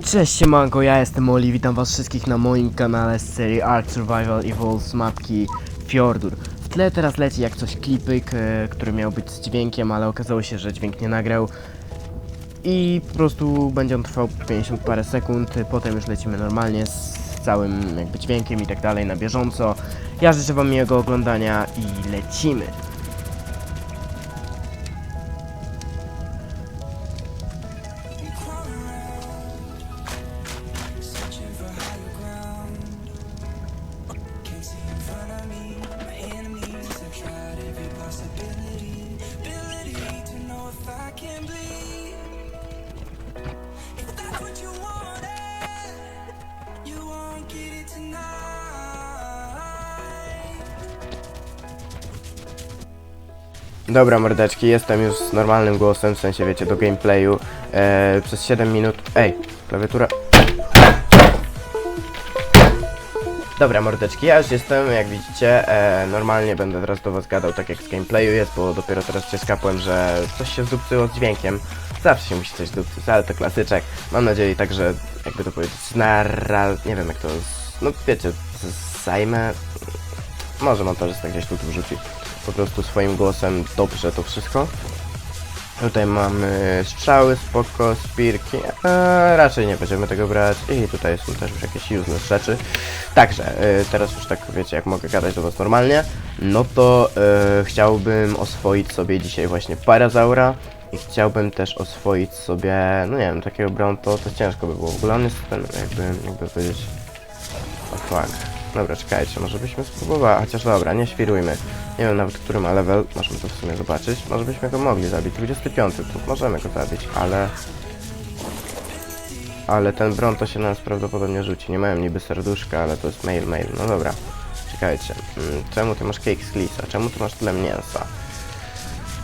Cześć siemanko, ja jestem Oli, witam was wszystkich na moim kanale z serii Ark Survival Evolve z mapki Fjordur. W tle teraz leci jak coś klipyk, e, który miał być z dźwiękiem, ale okazało się, że dźwięk nie nagrał. I po prostu będzie on trwał 50 parę sekund, potem już lecimy normalnie z całym jakby dźwiękiem i tak dalej na bieżąco. Ja życzę wam miłego oglądania i lecimy. Dobra mordeczki, jestem już z normalnym głosem, w sensie wiecie, do gameplayu e, przez 7 minut. Ej, klawiatura. Dobra mordeczki, ja już jestem, jak widzicie, e, normalnie będę teraz do was gadał tak jak z gameplayu jest, bo dopiero teraz się skapłem, że coś się zdupcyło z dźwiękiem. Zawsze się musi coś zdupcyć, ale to klasyczek. Mam nadzieję także, jakby to powiedzieć, naral... nie wiem jak to... z- No wiecie, zajmę... Może montażysta gdzieś tu wrzuci po prostu swoim głosem dobrze to wszystko. Tutaj mamy strzały, spoko, spirki, eee, raczej nie będziemy tego brać i tutaj są też już jakieś useless rzeczy. Także, e, teraz już tak wiecie, jak mogę gadać do was normalnie, no to e, chciałbym oswoić sobie dzisiaj właśnie parazaura i chciałbym też oswoić sobie, no nie wiem, takiego bronto, to ciężko by było. W ogóle on jest ten, jakby, jakby powiedzieć, o fuck. Dobra, czekajcie, może byśmy spróbowali, chociaż dobra, nie świrujmy. Nie wiem nawet, który ma level, możemy to w sumie zobaczyć. Może byśmy go mogli zabić, 25, to możemy go zabić, ale... Ale ten bron to się nas prawdopodobnie rzuci. Nie mają niby serduszka, ale to jest mail, mail. No dobra, czekajcie. Mm, Czemu ty masz cake z? Czemu ty masz tyle mięsa?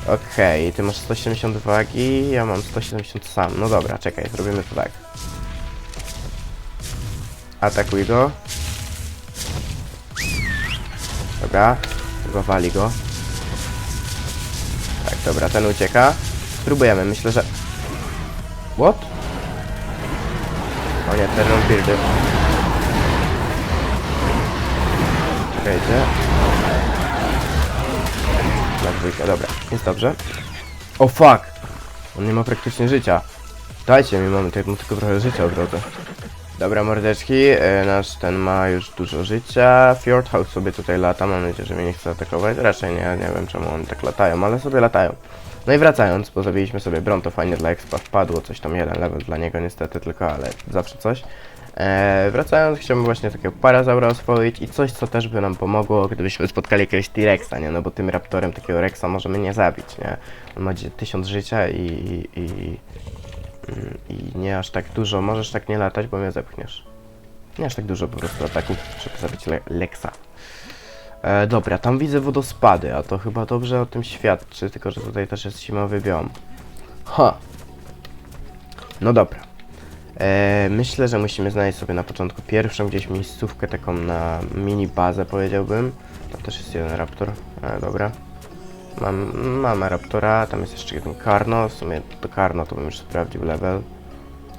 Okej, ty masz 170 wagi, ja mam 170 sam. No dobra, czekaj, zrobimy to tak. Atakuj go. Dobra, chyba wali go. Tak, dobra, ten ucieka. Spróbujemy, myślę, że... What? O nie, ten beardy. Czekajcie. Na dwójkę, dobra, jest dobrze. O fuck! On nie ma praktycznie życia. Dajcie mi moment, jak mu tylko trochę życia odrodzę. Dobra mordeczki, e, nasz ten ma już dużo życia. Fjordhouse sobie tutaj lata, mam nadzieję, że mnie nie chce atakować. Raczej nie, nie wiem czemu oni tak latają, ale sobie latają. No i wracając, bo zabiliśmy sobie Bronto fajnie dla expa, wpadło coś tam, jeden level dla niego niestety tylko, ale zawsze coś. E, wracając, chciałbym właśnie takiego parazaura oswoić i coś, co też by nam pomogło, gdybyśmy spotkali jakiegoś T-Rexa, nie? No bo tym raptorem takiego Rexa możemy nie zabić, nie? On ma gdzie- tysiąc życia i, i, I nie aż tak dużo, możesz tak nie latać, bo mnie zepchniesz. Nie aż tak dużo po prostu ataków, żeby zabić le Lexa. E, dobra, tam widzę wodospady, a to chyba dobrze o tym świadczy, tylko że tutaj też jest zimowy biom. Ha! No dobra. E, myślę, że musimy znaleźć sobie na początku pierwszą gdzieś miejscówkę taką na mini bazę powiedziałbym. Tam też jest jeden raptor, e, dobra. Mam, mamy Raptora, tam jest jeszcze jeden Karno, w sumie to Karno to bym już sprawdził level.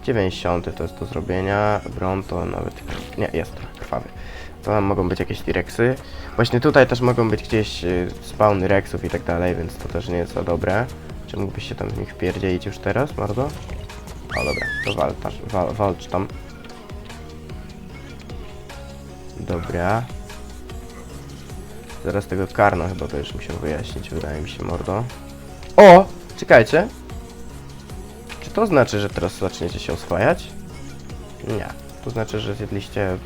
90 to jest do zrobienia, Bron to nawet, nie, jest krwawy. To tam mogą być jakieś T-Rexy. Właśnie tutaj też mogą być gdzieś y, spawny Rexów i tak dalej, więc to też nie jest za dobre. Czy mógłbyś się tam w nich wpierdzielić już teraz, mordo? O dobra, to walcz, wal, walcz tam. Dobra. Zaraz tego karno chyba będziesz musiał wyjaśnić, wydaje mi się, mordo. O! Czekajcie. Czy to znaczy, że teraz zaczniecie się oswajać? Nie. To znaczy, że zjedliście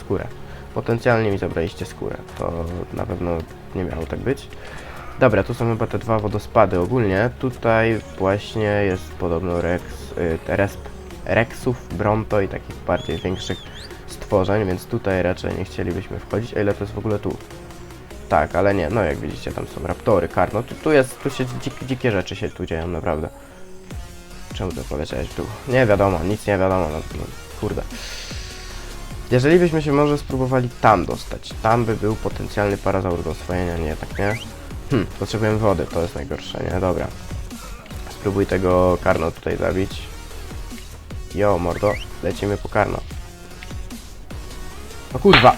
skórę. Potencjalnie mi zabraliście skórę. To na pewno nie miało tak być. Dobra, tu są chyba te dwa wodospady ogólnie. Tutaj właśnie jest podobno Rex, y, resp, Rexów, Bronto i takich bardziej większych stworzeń, więc tutaj raczej nie chcielibyśmy wchodzić. A ile to jest w ogóle tu? Tak, ale nie, no jak widzicie, tam są raptory, karno, tu, tu jest, tu się dzik, dzikie rzeczy się tu dzieją, naprawdę. Czemu to poleciałeś dół? Nie wiadomo, nic nie wiadomo, no, no kurde. Jeżeli byśmy się może spróbowali tam dostać, tam by był potencjalny parazaur do oswojenia, nie, tak nie? Hm, potrzebujemy wody, to jest najgorsze, nie? Dobra. Spróbuj tego karno tutaj zabić. Jo, mordo, lecimy po karno. O kurwa!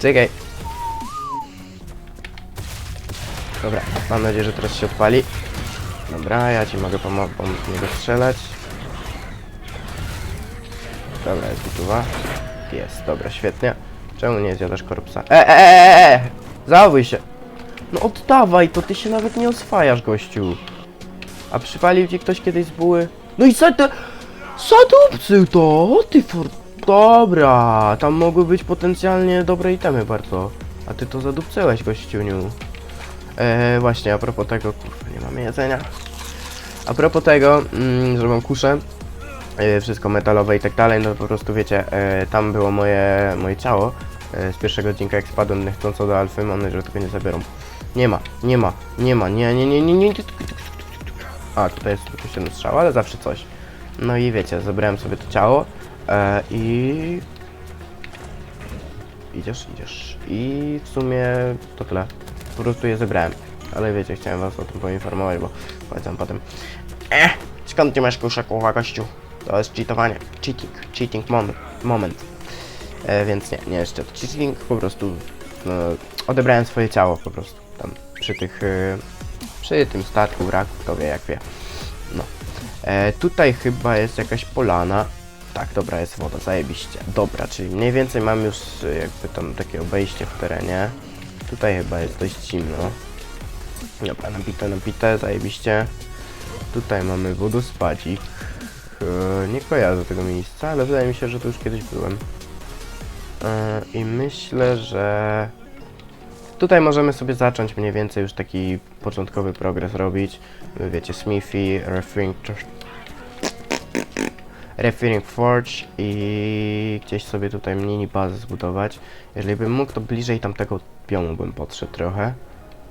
Czekaj. Dobra, mam nadzieję, że teraz się odpali. Dobra, ja ci mogę pomóc niego strzelać. Dobra, jest gotowa. Jest, dobra, świetnie. Czemu nie zjadasz korpsa? E, e, e, e! Zachowuj się! No oddawaj, to ty się nawet nie oswajasz, gościu. A przypalił ci ktoś kiedyś z buły? No i co to? Zadupcył to! O ty for... Dobra, tam mogły być potencjalnie dobre itemy bardzo. A ty to zadupcyłeś, gościuniu. Eee, właśnie, a propos tego, kurwa, nie mamy jedzenia. A propos tego, mm, że mam kuszę, e, wszystko metalowe i tak dalej, no po prostu wiecie, e, tam było moje, moje ciało e, z pierwszego odcinka, jak spadłem niechcąco do alfy, mam nadzieję, że tego nie zabiorą. Nie ma, nie ma, nie ma, nie, nie, nie, nie, nie. A, tutaj jest tylko jeden strzał, ale zawsze coś. No i wiecie, zabrałem sobie to ciało e, i... Idziesz, idziesz. I w sumie to tyle. Po prostu je zebrałem. Ale wiecie, chciałem was o tym poinformować, bo powiedzam potem. Eh, skąd ty masz kuszę, kurwa, gościu? To jest cheatowanie. Cheating. Cheating moment. moment. E, więc nie, nie jeszcze to cheating, po prostu no, odebrałem swoje ciało po prostu tam przy tych, e, przy tym statku, wraku, kto wie jak wie. No. E, tutaj chyba jest jakaś polana. Tak, dobra, jest woda, zajebiście. Dobra, czyli mniej więcej mam już e, jakby tam takie obejście w terenie. Tutaj chyba jest dość zimno. Dobra, nabite, nabite, zajebiście. Tutaj mamy wodospadzik. E, nie kojarzę tego miejsca, ale wydaje mi się, że tu już kiedyś byłem. E, I myślę, że tutaj możemy sobie zacząć mniej więcej już taki początkowy progres robić. Wiecie, Smithy, Referring, Referring Forge i gdzieś sobie tutaj mini bazę zbudować. Jeżeli bym mógł, to bliżej tamtego piomu bym podszedł trochę,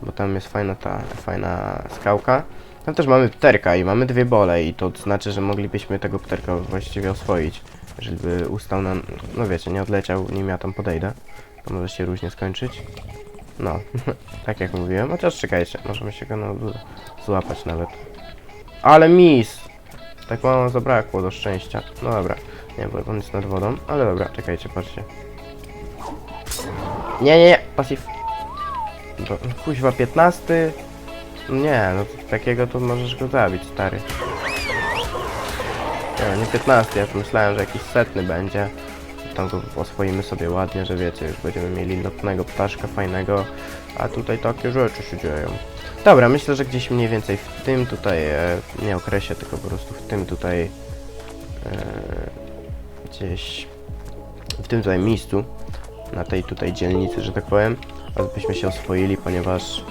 bo tam jest fajna ta, fajna skałka. Tam też mamy pterka i mamy dwie bole i to znaczy, że moglibyśmy tego pterka właściwie oswoić. Jeżeli by ustał na... no wiecie, nie odleciał, nim ja tam podejdę. To może się różnie skończyć. No, tak jak mówiłem. Chociaż czekajcie, możemy się go no, złapać nawet. Ale mis! Tak mało zabrakło do szczęścia. No dobra, nie, bo on jest nad wodą. Ale dobra, czekajcie, patrzcie. Nie, nie, nie, pasyw. Do, kuźwa, 15. Nie, no to takiego to możesz go zabić, stary. Nie, nie 15, ja tu myślałem, że jakiś setny będzie. Tam go oswoimy sobie ładnie, że wiecie, już będziemy mieli lotnego ptaszka fajnego, a tutaj takie rzeczy się dzieją. Dobra, myślę, że gdzieś mniej więcej w tym tutaj, e, nie okresie, tylko po prostu w tym tutaj, e, gdzieś w tym tutaj miejscu, na tej tutaj dzielnicy, że tak powiem, byśmy się oswoili, ponieważ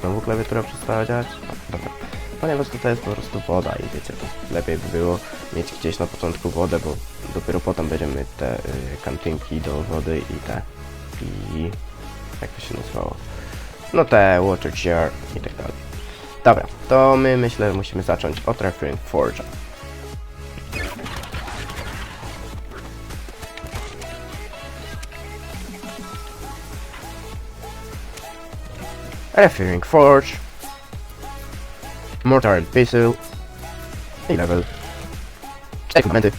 znowu klawiatura przestała działać. Dobra. Ponieważ tutaj jest po prostu woda i wiecie, to lepiej by było mieć gdzieś na początku wodę, bo dopiero potem będziemy te y, kantynki do wody i te i jak to się nazywało? No te water jar i tak dalej. Dobra, to my myślę, że musimy zacząć od Referring Forge'a. Referring Forge. Mortar and Pestle. I level. Cztery komponenty.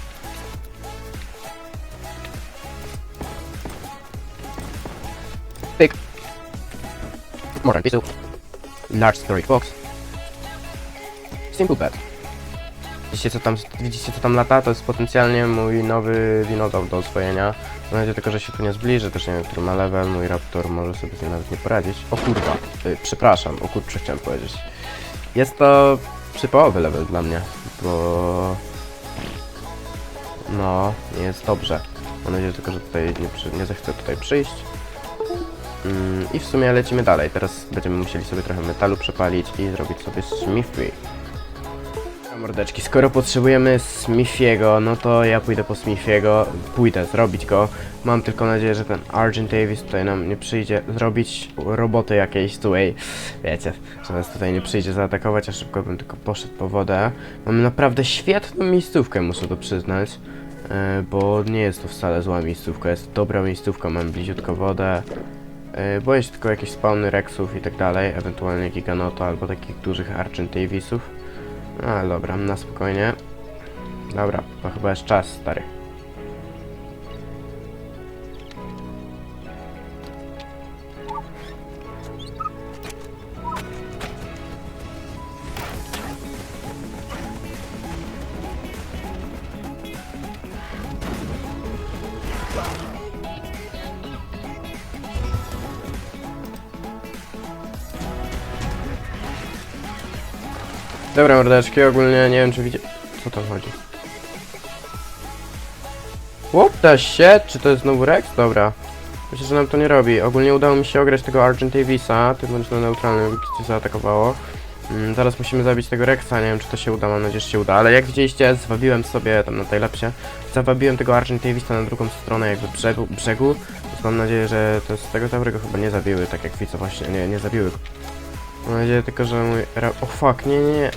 Mortar and Pestle. Large storage box. Simple bed. Widzicie co tam, widzicie co tam lata? To jest potencjalnie mój nowy winodał do oswojenia. Mam nadzieję tylko, że się tu nie zbliży, też nie wiem, który ma level. Mój raptor może sobie z nim nawet nie poradzić. O kurwa, y, przepraszam, o kurczę chciałem powiedzieć. Jest to przypałowy level dla mnie, bo... No, jest dobrze. Mam nadzieję tylko, że tutaj nie, przy, nie zechce tutaj przyjść. Mm, I w sumie lecimy dalej. Teraz będziemy musieli sobie trochę metalu przepalić i zrobić sobie smithy. Mordeczki, skoro potrzebujemy Smithiego, no to ja pójdę po Smithiego, pójdę zrobić go. Mam tylko nadzieję, że ten Argent Davis tutaj nam nie przyjdzie zrobić roboty jakiejś tutaj, wiecie, że nas tutaj nie przyjdzie zaatakować, a szybko bym tylko poszedł po wodę. Mamy naprawdę świetną miejscówkę, muszę to przyznać, e, bo nie jest to wcale zła miejscówka, jest dobra miejscówka, mamy bliziutko wodę. E, Boję się tylko jakieś spawny Rexów i tak dalej, ewentualnie Giganoto albo takich dużych Argent Davisów. A, dobra, na spokojnie. Dobra, to chyba jest czas, stary. Dobra, mordeczki, ogólnie nie wiem czy widzicie... Co tam chodzi? The shit? Czy to jest znowu Rex? Dobra. Myślę, że nam to nie robi. Ogólnie udało mi się ograć tego Argent Davisa, tym bądź na neutralnym, widzicie, zaatakowało. Mm, teraz musimy zabić tego Rexa, nie wiem czy to się uda, mam nadzieję, że się uda. Ale jak widzieliście, zwabiłem sobie tam na Tajlepsie, zawabiłem tego Argent Davisa na drugą stronę jakby brzegu, brzegu. Więc mam nadzieję, że to z tego dobrego chyba nie zabiły, tak jak widzę właśnie, nie, nie zabiły. Mam nadzieję tylko, że mój... ra- O fuck, nie, nie, nie.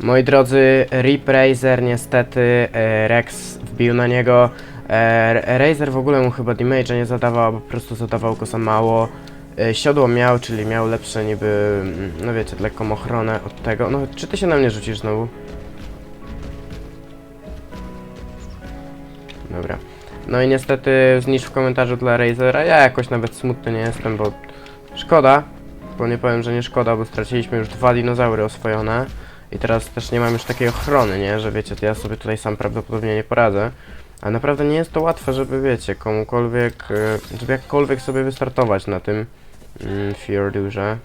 Moi drodzy, Rip Razer niestety, e, Rex wbił na niego. E, Razer w ogóle mu chyba damage'a nie zadawał, po prostu zadawał go za mało. E, siodło miał, czyli miał lepsze niby, mm, no wiecie, lekką ochronę od tego. No, czy ty się na mnie rzucisz znowu? Dobra. No i niestety znicz w komentarzu dla Razera. Ja jakoś nawet smutny nie jestem, bo szkoda, bo nie powiem, że nie szkoda, bo straciliśmy już dwa dinozaury oswojone. I teraz też nie mam już takiej ochrony, nie? Że wiecie, to ja sobie tutaj sam prawdopodobnie nie poradzę. Ale naprawdę nie jest to łatwe, żeby wiecie, komukolwiek, e, żeby jakkolwiek sobie wystartować na tym mm, Fjordurze.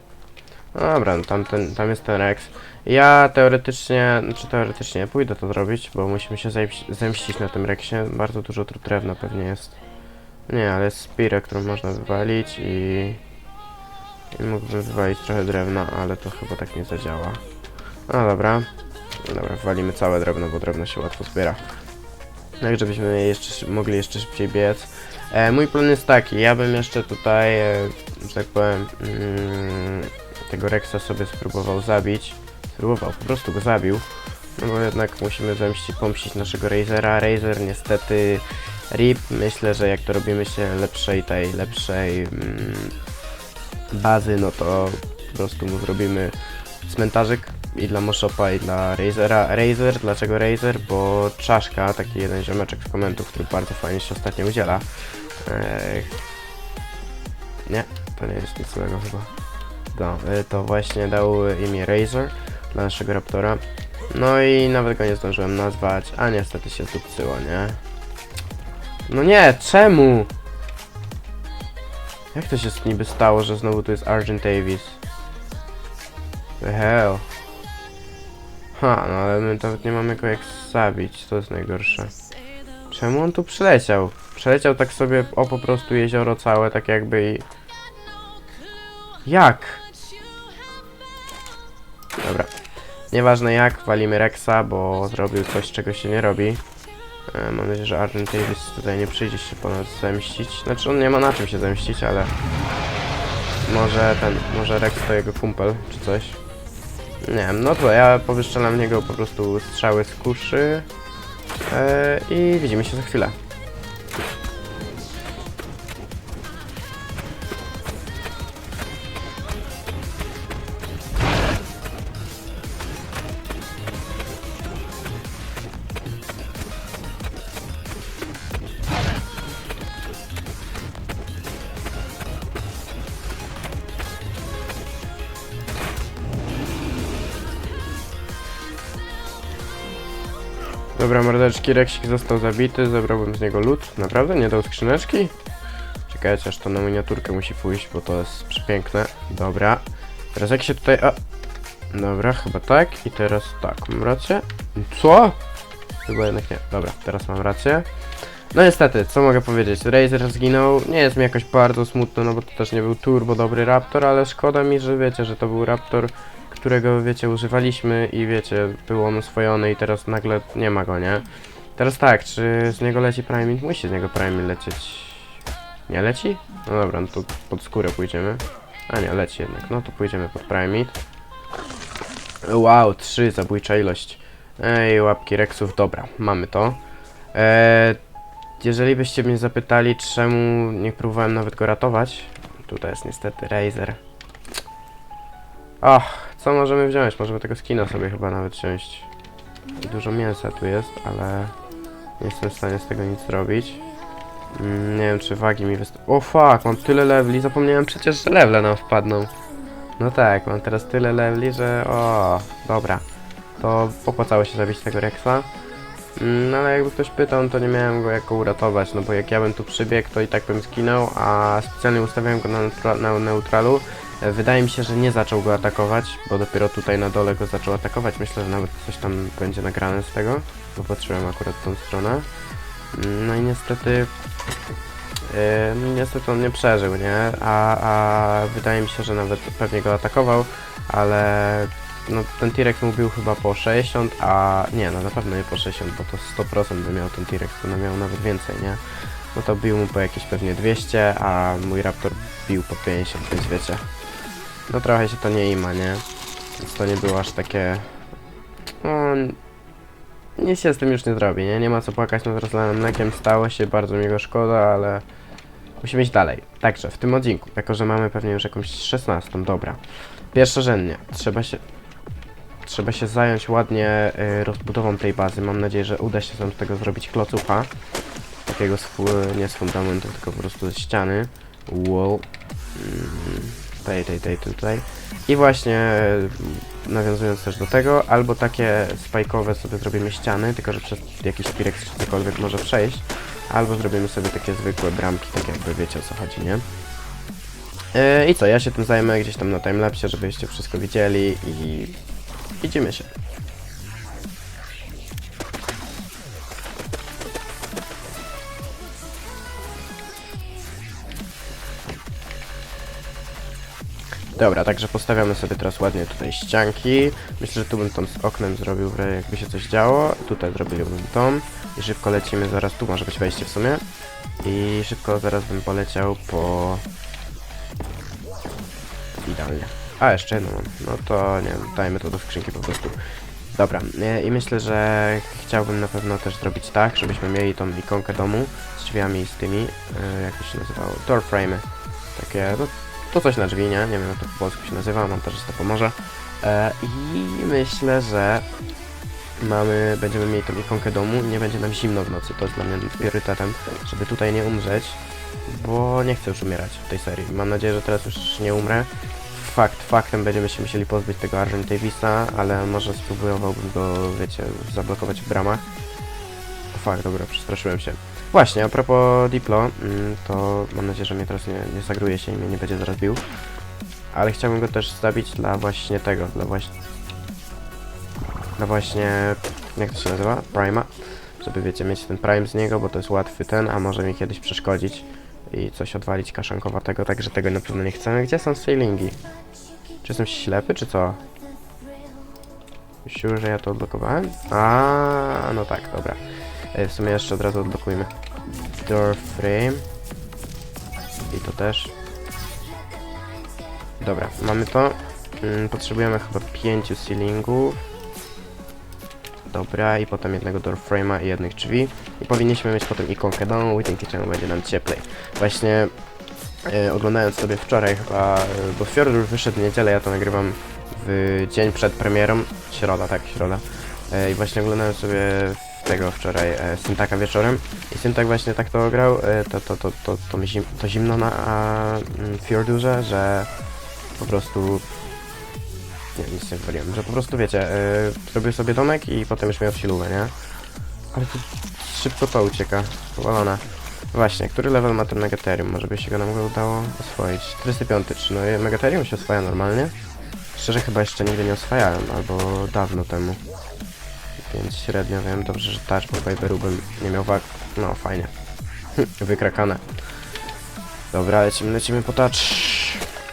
No dobra, no tam, ten, tam jest ten Rex. Ja teoretycznie, znaczy teoretycznie pójdę to zrobić, bo musimy się zemś- zemścić na tym Rexie. Bardzo dużo tu drewna pewnie jest. Nie, ale jest spirę, którą można wywalić i... I mógłbym wywalić trochę drewna, ale to chyba tak nie zadziała. No dobra. Dobra, walimy całe drewno, bo drewno się łatwo zbiera. Tak, żebyśmy jeszcze, mogli jeszcze szybciej biec. E, mój plan jest taki, ja bym jeszcze tutaj, e, że tak powiem, mm, tego Rexa sobie spróbował zabić. Spróbował, po prostu go zabił. No bo jednak musimy zemścić, pomścić naszego Razera. Razer niestety RIP. Myślę, że jak to robimy się lepszej tej, lepszej mm, bazy, no to po prostu mu zrobimy cmentarzyk i dla Moshopa i dla Razera. Razer, dlaczego Razer? Bo Czaszka, taki jeden ziomeczek z komentów, który bardzo fajnie się ostatnio udziela. Eee, nie, to nie jest nic złego chyba. No, to właśnie dał imię Razer dla naszego Raptora. No i nawet go nie zdążyłem nazwać, a niestety się zdupcyło, nie? No nie, czemu? Jak to się niby stało, że znowu tu jest Argent Davis? The hell? Ha, no ale my nawet nie mamy go jak zabić, to jest najgorsze. Czemu on tu przyleciał? Przeleciał tak sobie o po prostu jezioro całe, tak jakby i... Jak? Dobra. Nieważne jak, walimy Rexa, bo zrobił coś, czego się nie robi. E, mam nadzieję, że Argent Davis tutaj nie przyjdzie się po nas zemścić. Znaczy on nie ma na czym się zemścić, ale... Może ten, może Rex to jego kumpel, czy coś. Nie wiem, no to ja powyszczelam niego po prostu strzały z kuszy. E, I widzimy się za chwilę. Dobra, mordeczki, Reksik został zabity, zebrałbym z niego lód. Naprawdę? Nie dał skrzyneczki? Czekajcie, aż to na miniaturkę musi pójść, bo to jest przepiękne. Dobra. Teraz jak się tutaj... A. Dobra, chyba tak. I teraz tak, mam rację? Co? Chyba jednak nie. Dobra, teraz mam rację. No niestety, co mogę powiedzieć? Razer zginął. Nie jest mi jakoś bardzo smutno, no bo to też nie był turbo dobry Raptor, ale szkoda mi, że wiecie, że to był Raptor, którego wiecie, używaliśmy i wiecie, był on oswojony i teraz nagle nie ma go, nie? Teraz tak, czy z niego leci Priming? Musi z niego Priming lecieć. Nie leci? No dobra, no to pod skórę pójdziemy. A nie, leci jednak. No to pójdziemy pod Primate. Wow, trzy zabójcza ilość. Ej, łapki Rexów, dobra, mamy to. Eee, jeżeli byście mnie zapytali, czemu nie próbowałem nawet go ratować, tutaj jest niestety Razer. Ach, co możemy wziąć? Możemy tego skina sobie chyba nawet wziąć. Dużo mięsa tu jest, ale nie jestem w stanie z tego nic zrobić. Mm, nie wiem, czy wagi mi wystarczy. O fuck, mam tyle leveli, zapomniałem przecież, że levele nam wpadną. No tak, mam teraz tyle leveli, że o, dobra. To opłacało się zabić tego Rexa. Mm, No ale jakby ktoś pytał, no to nie miałem go jako uratować, no bo jak ja bym tu przybiegł, to i tak bym zginął, a specjalnie ustawiałem go na, neutra na neutralu. Wydaje mi się, że nie zaczął go atakować, bo dopiero tutaj na dole go zaczął atakować. Myślę, że nawet coś tam będzie nagrane z tego, bo patrzyłem akurat tą stronę. No i niestety Yy, niestety on nie przeżył, nie? A, a wydaje mi się, że nawet pewnie go atakował, ale no, ten T-Rex mu chyba po 60, a nie, no na pewno nie po 60, bo to 100% by miał ten T-Rex, to miał nawet więcej, nie? No to bił mu po jakieś pewnie 200, a mój Raptor bił po 50, więc wiecie. No trochę się to nie ima, nie? Więc to nie było aż takie... No, nic się z tym już nie zrobi, nie? Nie ma co płakać nad rozlanym mlekiem, stało się, bardzo mi go szkoda, ale musimy iść dalej. Także w tym odcinku, jako że mamy pewnie już jakąś 16, dobra. Pierwszorzędnie, trzeba się... Trzeba się zająć ładnie y, rozbudową tej bazy. Mam nadzieję, że uda się nam z tego zrobić klocucha. Takiego z nie z fundamentu, tylko po prostu ze ściany. Wow. Mm, tej, tej, tej, tutaj. I właśnie y, nawiązując też do tego, albo takie spajkowe sobie zrobimy ściany, tylko że przez jakiś T-Rex czy cokolwiek może przejść, albo zrobimy sobie takie zwykłe bramki, tak jakby wiecie o co chodzi, nie? Yy, I co, ja się tym zajmę gdzieś tam na timelapsie, żebyście wszystko widzieli i widzimy się. Dobra, także postawiamy sobie teraz ładnie tutaj ścianki. Myślę, że tu bym tą z oknem zrobił, jakby się coś działo. Tutaj zrobiliłbym tą. I szybko lecimy zaraz, tu może być wejście w sumie. I szybko zaraz bym poleciał po... Idealnie. A, jeszcze jedno mam. No to nie wiem, dajmy to do skrzynki po prostu. Dobra, e, i myślę, że chciałbym na pewno też zrobić tak, żebyśmy mieli tą ikonkę domu z drzwiami z tymi, e, jak to się nazywało, door frame'y. Takie, no to coś na drzwi, nie? Nie wiem jak to po polsku się nazywa, montażysta pomoże. E, I myślę, że mamy, będziemy mieli tą ikonkę domu nie będzie nam zimno w nocy. To jest dla mnie priorytetem, żeby tutaj nie umrzeć, bo nie chcę już umierać w tej serii. Mam nadzieję, że teraz już nie umrę. Fakt, faktem będziemy się musieli pozbyć tego Argent Davisa, ale może spróbowałbym go, wiecie, zablokować w bramach. Fuck, dobra, przestraszyłem się. Właśnie, a propos Diplo, mm, to mam nadzieję, że mnie teraz nie, nie zagruje się i mnie nie będzie zaraz bił. Ale chciałbym go też zabić dla właśnie tego, dla właśnie... Dla właśnie... jak to się nazywa? Prima. Żeby, wiecie, mieć ten Prime z niego, bo to jest łatwy ten, a może mi kiedyś przeszkodzić i coś odwalić kaszankowatego, także tego na pewno nie chcemy. Gdzie są sailingi? Czy jestem ślepy, czy co? Siły, że ja to odblokowałem? A, no tak, dobra. E, W sumie jeszcze od razu odblokujmy door frame. I to też. Dobra, mamy to. Mm, Potrzebujemy chyba pięciu ceilingów. Dobra, i potem jednego door frame'a i jednych drzwi. I powinniśmy mieć potem ikonkę domu dzięki czemu będzie nam cieplej. Właśnie e, oglądając sobie wczoraj chyba, e, bo już wyszedł w niedzielę, ja to nagrywam w dzień przed premierą. Środa, tak, środa. E, I właśnie oglądałem sobie tego wczoraj e, Syntaka wieczorem i Syntak właśnie tak to grał, e, to, to, to, to, to, zim, to zimno na a, mm, że po prostu nie, nic nie wywaliłem, że po prostu wiecie, e, zrobił sobie domek i potem już miał silówę, nie? Ale to szybko to ucieka, powalona. Właśnie, który level ma ten Megatherium? Może by się go nam go udało oswoić? 405, czy no Megatherium się oswaja normalnie? Szczerze chyba jeszcze nigdy nie oswajałem, albo dawno temu. Więc średnio wiem, dobrze, że touch po Viberu bym nie miał wag. No, fajnie. Wykrakane. Dobra, lecimy, lecimy po touch.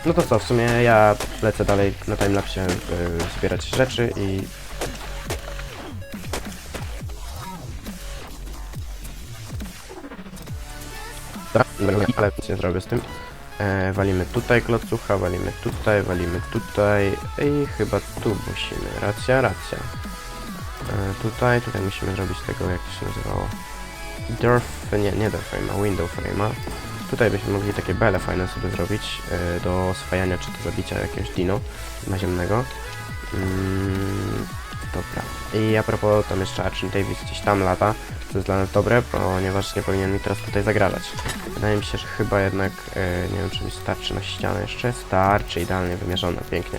No to co, w sumie ja lecę dalej na timelapsie yy, zbierać rzeczy i... Ale nic nie zrobię z tym. E, walimy tutaj klocucha, walimy tutaj, walimy tutaj i chyba tu musimy. Racja, racja. E, tutaj, tutaj musimy zrobić tego, jak to się nazywało. Door, nie, nie door frame'a, window frame'a. Tutaj byśmy mogli takie bele fajne sobie zrobić e, do oswajania czy do zabicia jakiegoś dino naziemnego. Mm, dobra. I a propos, tam jeszcze Archie Davis gdzieś tam lata, co jest dla nas dobre, ponieważ nie powinien mi teraz tutaj zagrażać. Wydaje mi się, że chyba jednak, e, nie wiem czy mi starczy na ścianę jeszcze. Starczy, idealnie wymierzone, pięknie.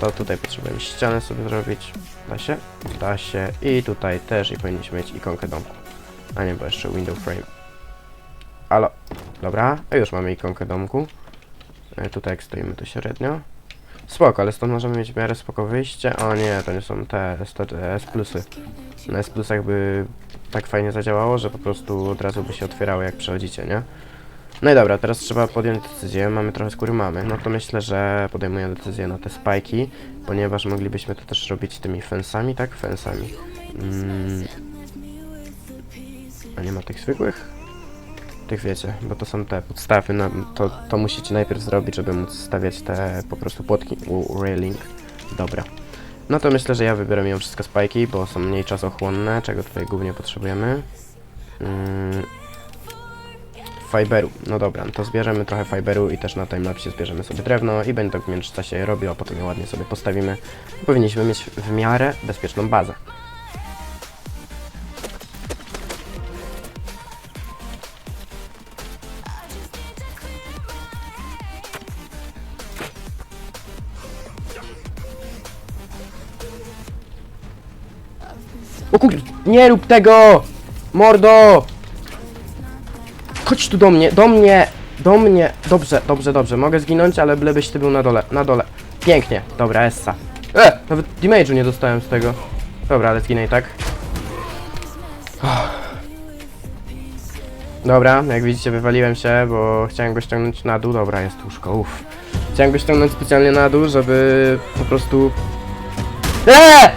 To tutaj potrzebujemy ścianę sobie zrobić. Da się? Da się. I tutaj też i powinniśmy mieć ikonkę domku. A nie, bo jeszcze window frame. Alo. Dobra, a już mamy ikonkę domku. E, tutaj jak stoimy to średnio. Spoko, ale stąd możemy mieć w miarę spoko wyjście. O nie, to nie są te te S plusy. Na S plusach by tak fajnie zadziałało, że po prostu od razu by się otwierały jak przechodzicie, nie? No i dobra, teraz trzeba podjąć decyzję. Mamy trochę skóry, mamy. No to myślę, że podejmuję decyzję na te spajki, ponieważ moglibyśmy to też robić tymi fensami, tak? Fensami. Mm. A nie ma tych zwykłych? Tych wiecie, bo to są te podstawy, na, to, to musicie najpierw zrobić, żeby móc stawiać te po prostu płotki, u- railing. Dobra. No to myślę, że ja wybiorę mimo wszystko spajki, bo są mniej czasochłonne, czego tutaj głównie potrzebujemy. Mm. Fiberu. No dobra, no to zbierzemy trochę fiberu i też na timelapsie zbierzemy sobie drewno i będę w międzyczasie robił, a potem je ładnie sobie postawimy. Powinniśmy mieć w miarę bezpieczną bazę. O kurde, nie rób tego! Mordo! Chodź tu do mnie, do mnie, do mnie. Dobrze, dobrze, dobrze. Mogę zginąć, ale bylebyś ty był na dole, na dole. Pięknie. Dobra, Essa. E, nawet damage'u nie dostałem z tego. Dobra, ale zginę i tak. Dobra, jak widzicie wywaliłem się, bo chciałem go ściągnąć na dół. Dobra, jest łóżko, uff. Chciałem go ściągnąć specjalnie na dół, żeby po prostu... Eee!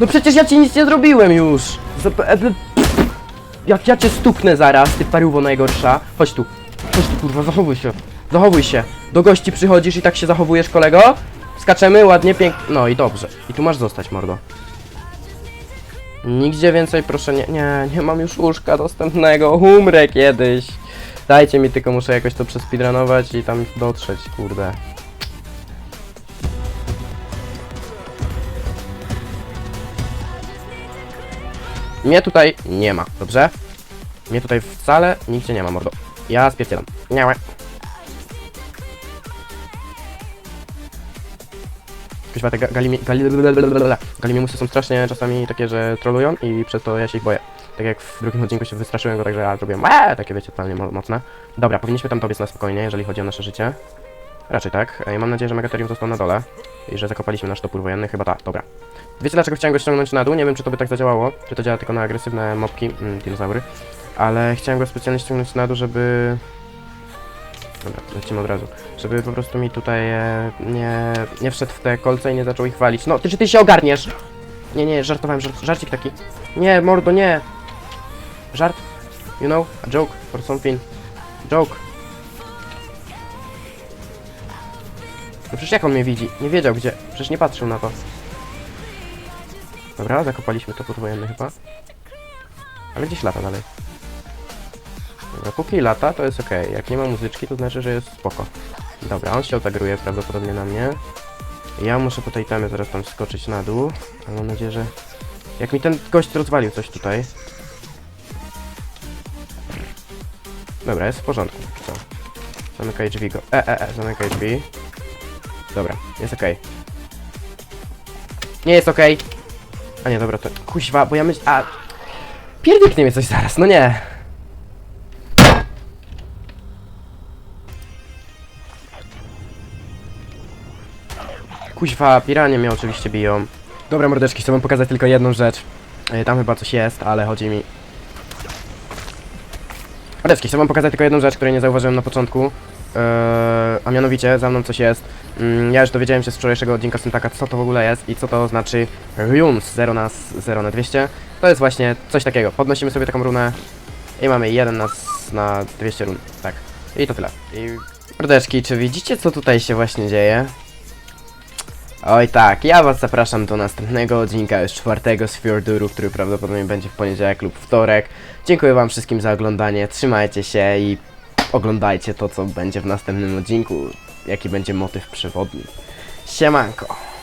No przecież ja ci nic nie zrobiłem już! Zap- e, Jak ja cię stuknę zaraz, ty paruwo najgorsza. Chodź tu. Chodź tu kurwa, zachowuj się. Zachowuj się. Do gości przychodzisz i tak się zachowujesz kolego? Skaczemy ładnie, pięknie. No i dobrze. I tu masz zostać, mordo. Nigdzie więcej proszę nie... Nie, nie mam już łóżka dostępnego. Umrę kiedyś. Dajcie mi tylko, muszę jakoś to przespeedrunować i tam dotrzeć, kurde. Mnie tutaj nie ma, dobrze? Mnie tutaj wcale nigdzie nie ma, mordo. Ja spierdzielam. Nie ma. Kuźwa, te ga- galimi... Gali, galimimusy są strasznie czasami takie, że trolują i przez to ja się ich boję. Tak jak w drugim odcinku się wystraszyłem go, także ja zrobiłem eee, takie wiecie, totalnie mo- mocne. Dobra, powinniśmy tam dobiec na spokojnie, jeżeli chodzi o nasze życie. Raczej tak. I mam nadzieję, że Megatherium został na dole i że zakopaliśmy nasz topór wojenny. Chyba tak, dobra. Wiecie dlaczego chciałem go ściągnąć na dół? Nie wiem czy to by tak zadziałało, czy to działa tylko na agresywne mopki, mm, dinozaury, ale chciałem go specjalnie ściągnąć na dół, żeby... Dobra, lecimy od razu. Żeby po prostu mi tutaj e, nie, nie wszedł w te kolce i nie zaczął ich walić. No, ty czy ty się ogarniesz? Nie, nie, żartowałem, żart, żarcik taki. Nie, mordo, nie! Żart? You know? A joke or something. Joke. No przecież jak on mnie widzi? Nie wiedział gdzie. Przecież nie patrzył na to. Dobra, zakopaliśmy to podwojenny chyba. Ale gdzieś lata dalej. Dobra, póki lata, to jest ok. Jak nie ma muzyczki, to znaczy, że jest spoko. Dobra, on się otagruje prawdopodobnie na mnie. Ja muszę po tej tamie zaraz tam skoczyć na dół. Ale mam nadzieję, że... Jak mi ten gość rozwalił coś tutaj. Dobra, jest w porządku. Co? Zamykaj drzwi go. E, e, e, zamykaj drzwi. Dobra, jest okej. Nie jest okej. A nie, dobra, to kuźwa, bo ja myśl... A... Pierdyknie mnie coś zaraz, no nie. Kuźwa, piranie mnie oczywiście biją. Dobra, mordeczki, chcę wam pokazać tylko jedną rzecz. E, Tam chyba coś jest, ale chodzi mi... Mordeczki, chcę wam pokazać tylko jedną rzecz, której nie zauważyłem na początku. Eee, a mianowicie, za mną coś jest. Mm, ja już dowiedziałem się z wczorajszego odcinka Syntaka, co to w ogóle jest i co to znaczy runes 0 na, 0 na 200. To jest właśnie coś takiego. Podnosimy sobie taką runę. I mamy jeden na, na 200 run. Tak. I to tyle. I mordeczki, czy widzicie co tutaj się właśnie dzieje? Oj tak, ja was zapraszam do następnego odcinka, już czwartego z Fjorduru, który prawdopodobnie będzie w poniedziałek lub wtorek. Dziękuję wam wszystkim za oglądanie, trzymajcie się i oglądajcie to, co będzie w następnym odcinku, jaki będzie motyw przewodni. Siemanko!